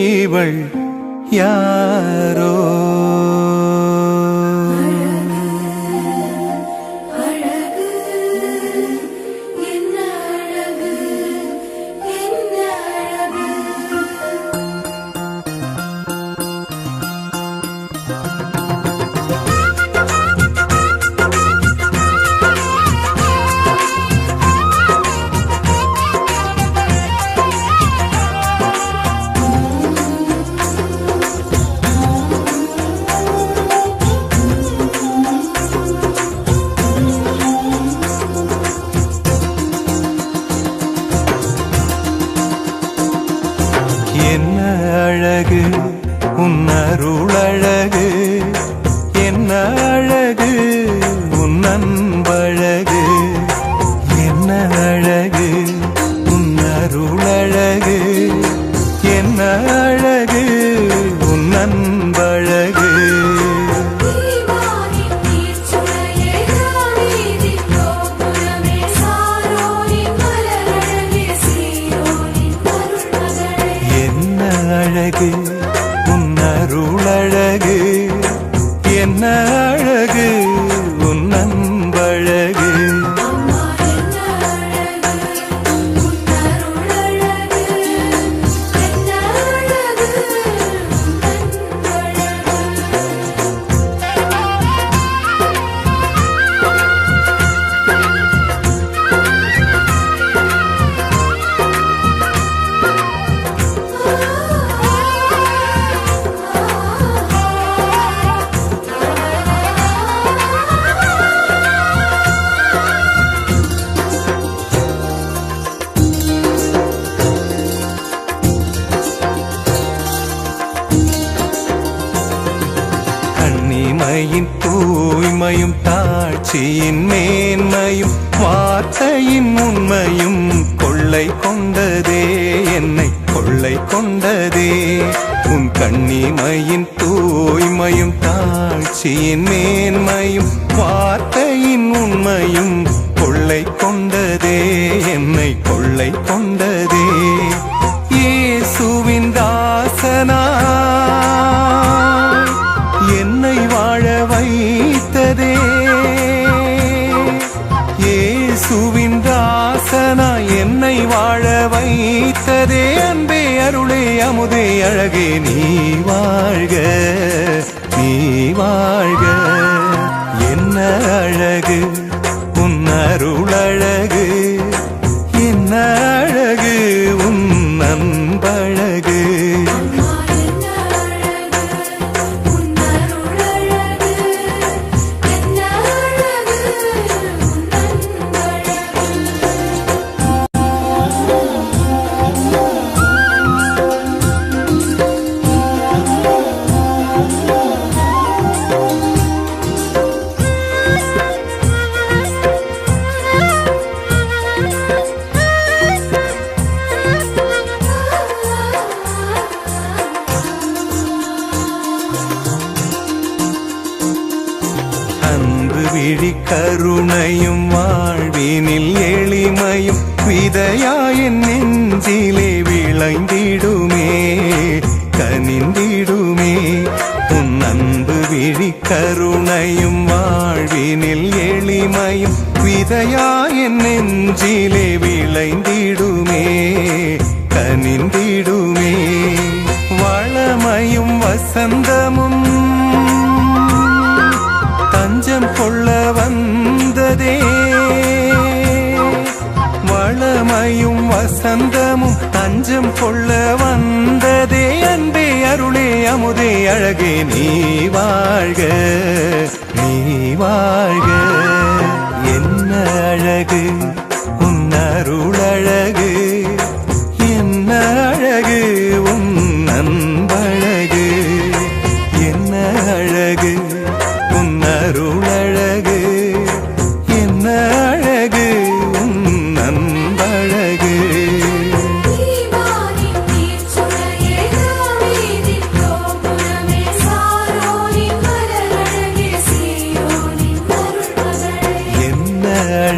இவள் யாரோ? அழகு? என்ன அழகு? Thì வைத்ததே அன்பே அருளே அமுதே அழகே நீ வாழ்க நீ வாழ்க. என்ன அழகு?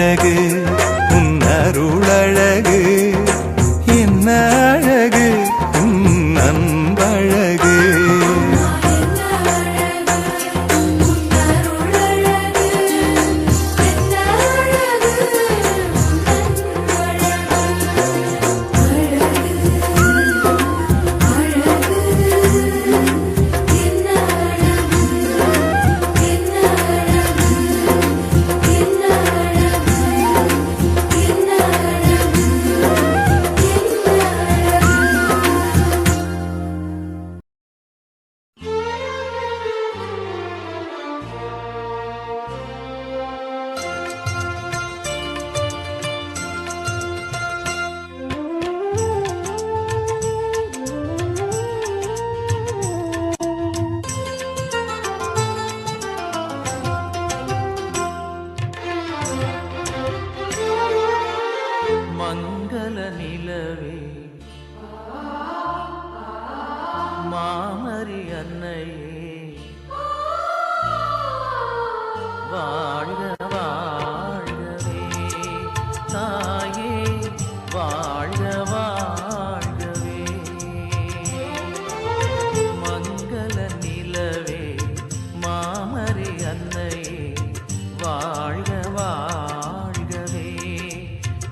அழகு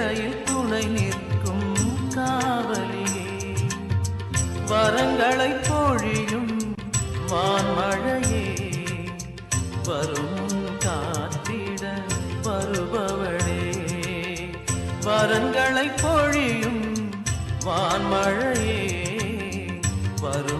வேளையில் துணை நிற்கும் காவலியே. வரங்களை பொழியும் வான்மழையே. வரும் காத்திட வருபவளே. வரங்களை பொழியும் வான்மழையே. வரும்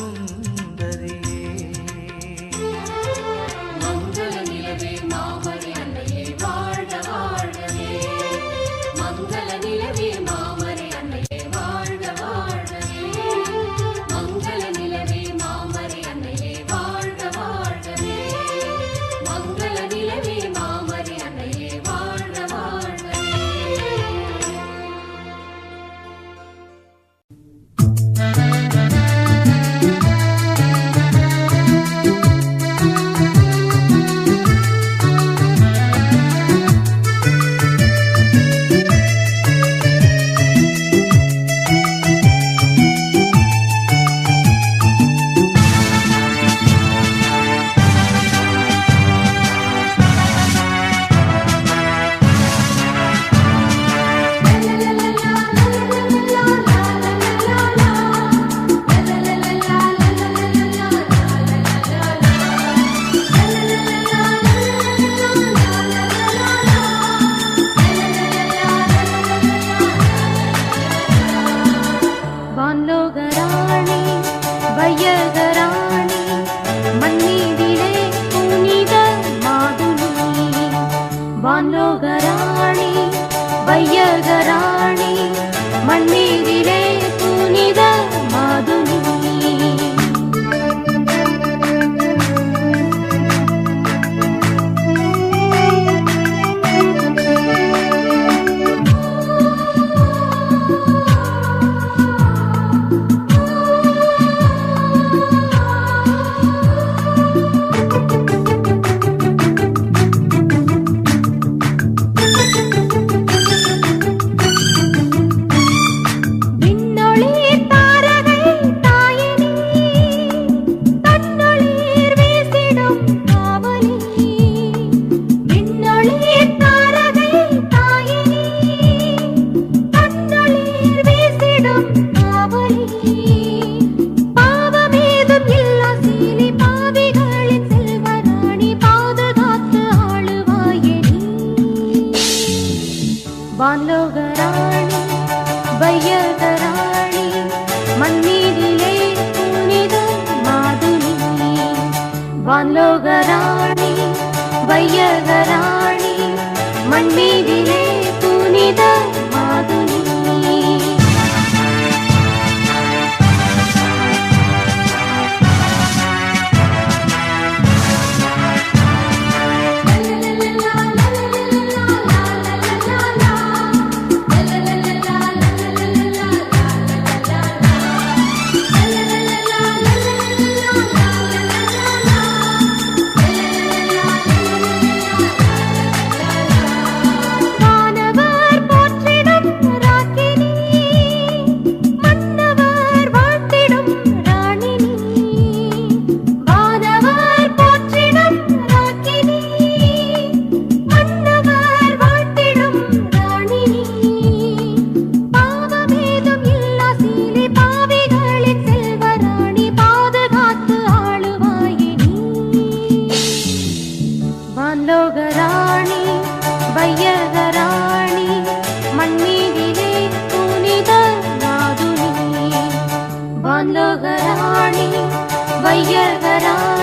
வையகராணி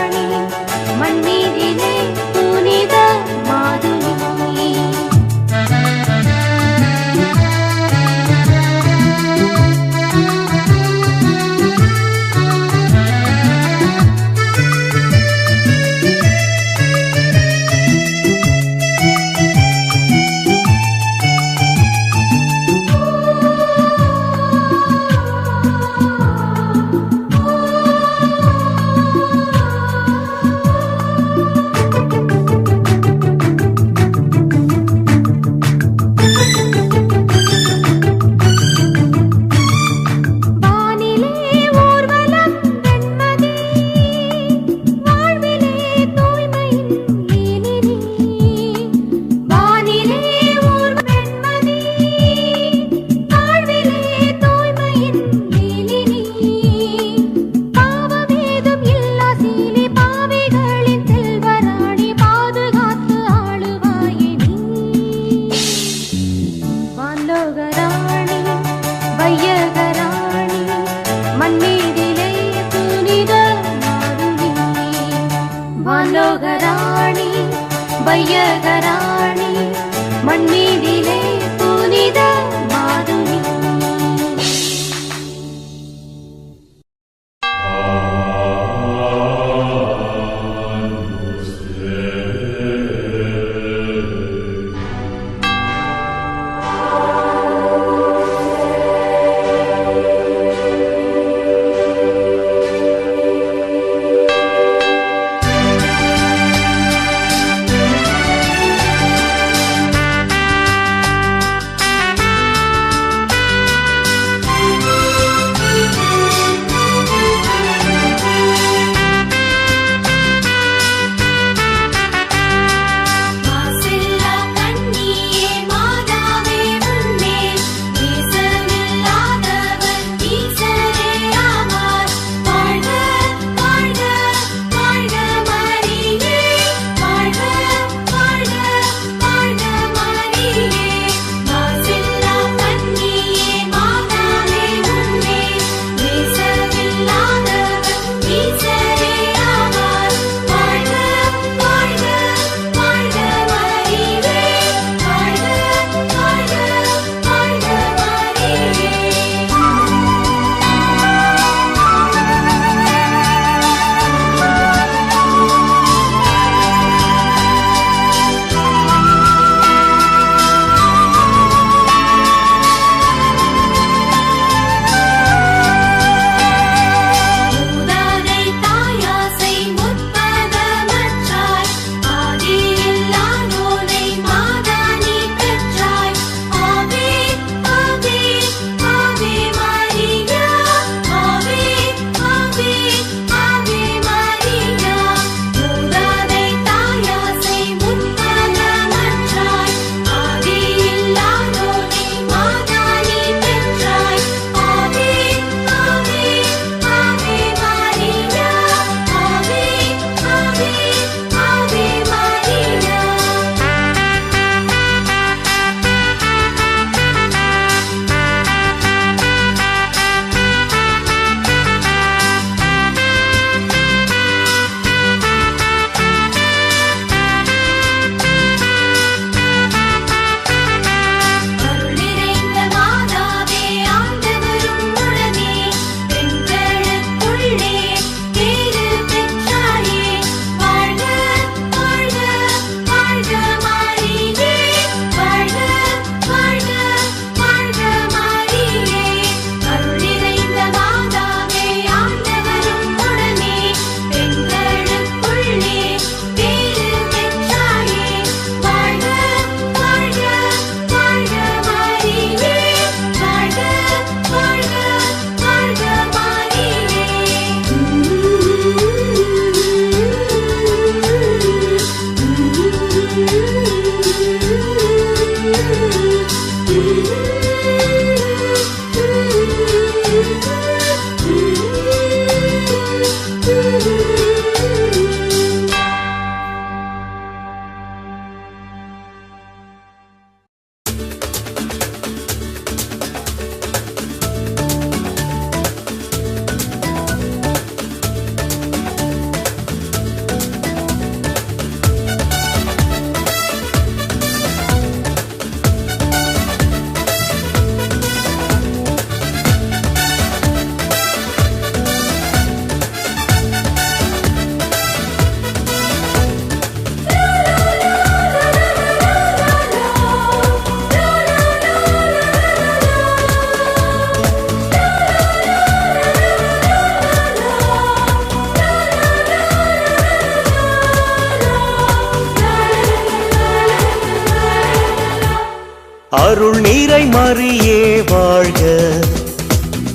அருள் மறியே வாழ்க.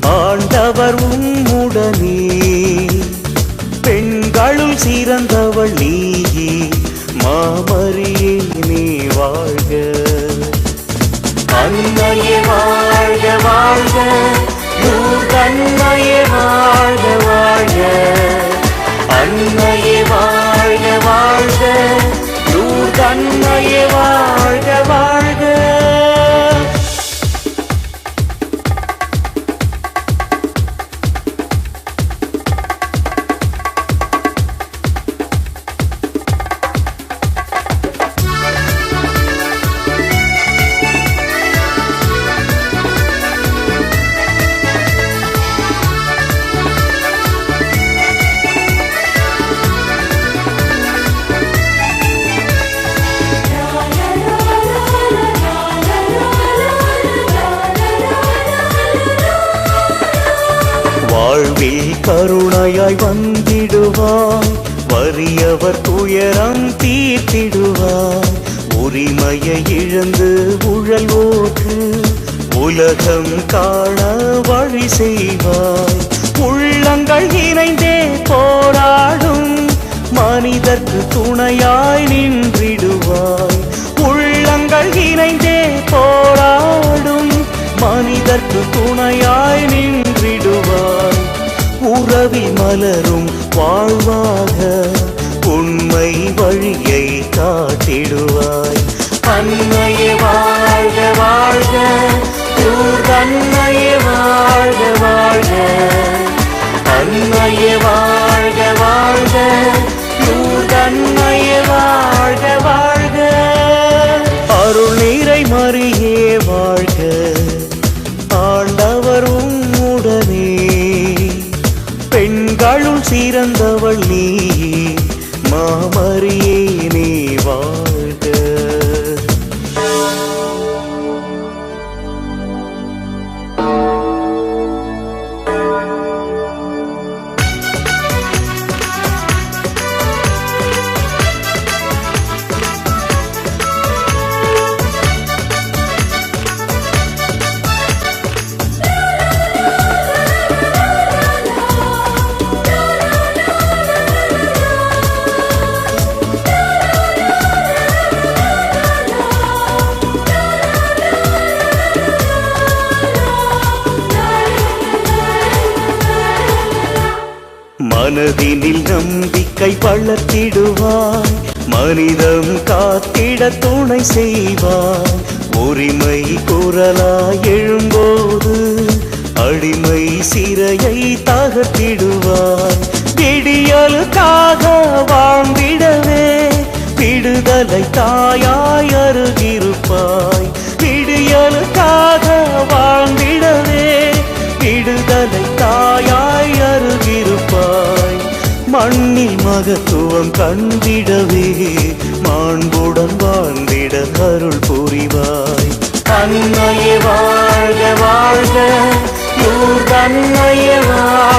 ஆண்டவர் உம்முடனே. பெண்களுள் சிறந்தவள் நீ. உழல்வோர்க்கு உலகம் காண வழி செய்வாய். உள்ளங்கள் இணைந்தே போராடும். மனிதர்க்கு துணையாய் நின்றிடுவாய். உள்ளங்கள் இணைந்தே போராடும். மனிதர்க்கு துணையாய் நின்றிடுவாய். உறவி மலரும் வாழ்வாக. உண்மை வழியை காட்டிடுவாய். அன்னையே வாழ்க வாழ்க. தூதன்னையே வாழ்க வாழ்க. அன்னையே வாழ்க வாழ்க. தூதன்னையே வாழ்க வாழ்க. அருள் நீரை மறியே வாழ்க. ஆண்டவர் உடனே பெண்களுள் சிறந்தவள் நீ. மனதினில் நம்பிக்கை வளர்த்திடுவாய். மனிதம் காத்திட துணை செய்வாய். உரிமை குரலாய் எழும்போது அடிமை சிறையை தகர்த்திடுவாய். விடியலுக்காக வாழ்ந்திடவே விடுதலை தாயாய் அருகிருப்பார் மகத்துவம் கண்டிடவே. மாண்புடன் வாழ்ந்திட அருள் புரிவாய். அன்னையே வாழ்க வாழ்க. தன்னையே வாழ்க வாழ்க.